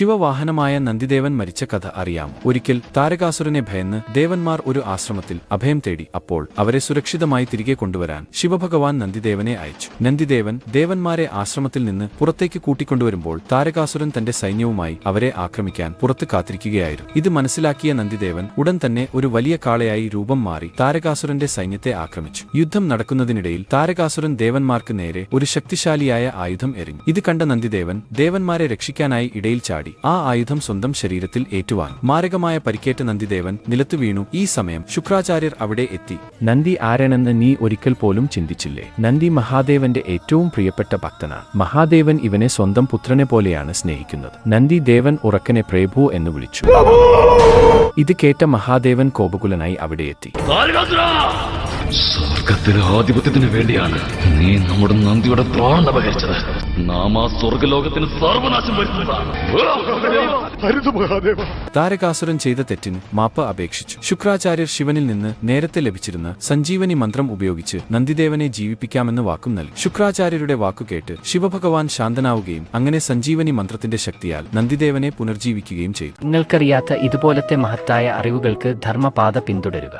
ശിവവാഹനമായ നന്ദിദേവൻ മരിച്ച കഥ അറിയാം. ഒരിക്കൽ താരകാസുരനെ ഭയന്ന് ദേവന്മാർ ഒരു ആശ്രമത്തിൽ അഭയം തേടി അപ്പോൾ അവരെ സുരക്ഷിതമായി തിരികെ കൊണ്ടുവരാൻ ശിവഭഗവാൻ നന്ദിദേവനെ അയച്ചു. നന്ദിദേവൻ ദേവന്മാരെ ആശ്രമത്തിൽ നിന്ന് പുറത്തേക്ക് കൂട്ടിക്കൊണ്ടുവരുമ്പോൾ താരകാസുരൻ തന്റെ സൈന്യവുമായി അവരെ ആക്രമിക്കാൻ പുറത്ത് കാത്തിരിക്കുകയായിരുന്നു. ഇത് മനസ്സിലാക്കിയ നന്ദിദേവൻ ഉടൻ തന്നെ ഒരു വലിയ കാളയായി രൂപം മാറി താരകാസുരന്റെ സൈന്യത്തെ ആക്രമിച്ചു. യുദ്ധം നടക്കുന്നതിനിടയിൽ താരകാസുരൻ ദേവന്മാർക്ക് നേരെ ഒരു ശക്തിശാലിയായ ആയുധം എറിഞ്ഞു. ഇത് കണ്ട നന്ദിദേവൻ ദേവന്മാരെ രക്ഷിക്കാനായി ഇടയിൽ ചാടി ആ ആയുധം സ്വന്തം ശരീരത്തിൽ ഏറ്റുവാൻ. മാരകമായ പരിക്കേറ്റ നന്ദിദേവൻ നിലത്തു വീണു. ഈ സമയം ശുക്രാചാര്യർ അവിടെ എത്തി. നന്ദി ആരാണെന്ന് നീ ഒരിക്കൽ പോലും ചിന്തിച്ചില്ലേ? നന്ദി മഹാദേവന്റെ ഏറ്റവും പ്രിയപ്പെട്ട ഭക്തനാണ് മഹാദേവൻ ഇവനെ സ്വന്തം പുത്രനെ പോലെയാണ് സ്നേഹിക്കുന്നത്. നന്ദി ദേവൻ ഉറക്കനെ പ്രേഭു എന്ന് വിളിച്ചു. ഇത് കേട്ട മഹാദേവൻ കോപകുലനായി അവിടെ എത്തി! സ്വർഗത്തിലെ ആധിപത്യത്തിന് വേണ്ടിയാണ് നീ നമ്മുടെ നന്ദിയുടെ പ്രാണൻ അപഹരിച്ചത്. നാം ആ സ്വർഗലോകത്തിന് സർവനാശം വരുത്തുന്നതാണ് താരകാസുരൻ ചെയ്ത തെറ്റിന് മാപ്പ് അപേക്ഷിച്ചു. ശുക്രാചാര്യർ ശിവനിൽ നിന്ന് നേരത്തെ ലഭിച്ചിരുന്ന സഞ്ജീവനി മന്ത്രം ഉപയോഗിച്ച് നന്ദിദേവനെ ജീവിപ്പിക്കാമെന്ന് വാക്കും നൽകി. ശുക്രാചാര്യരുടെ വാക്കുകേട്ട് ശിവഭഗവാൻ ശാന്തനാവുകയും അങ്ങനെ സഞ്ജീവനി മന്ത്രത്തിന്റെ ശക്തിയാൽ നന്ദിദേവനെ പുനർജീവിക്കുകയും ചെയ്തു. നിങ്ങൾക്കറിയാത്ത ഇതുപോലത്തെ മഹത്തായ അറിവുകൾക്ക് ധർമ്മപാത പിന്തുടരുക.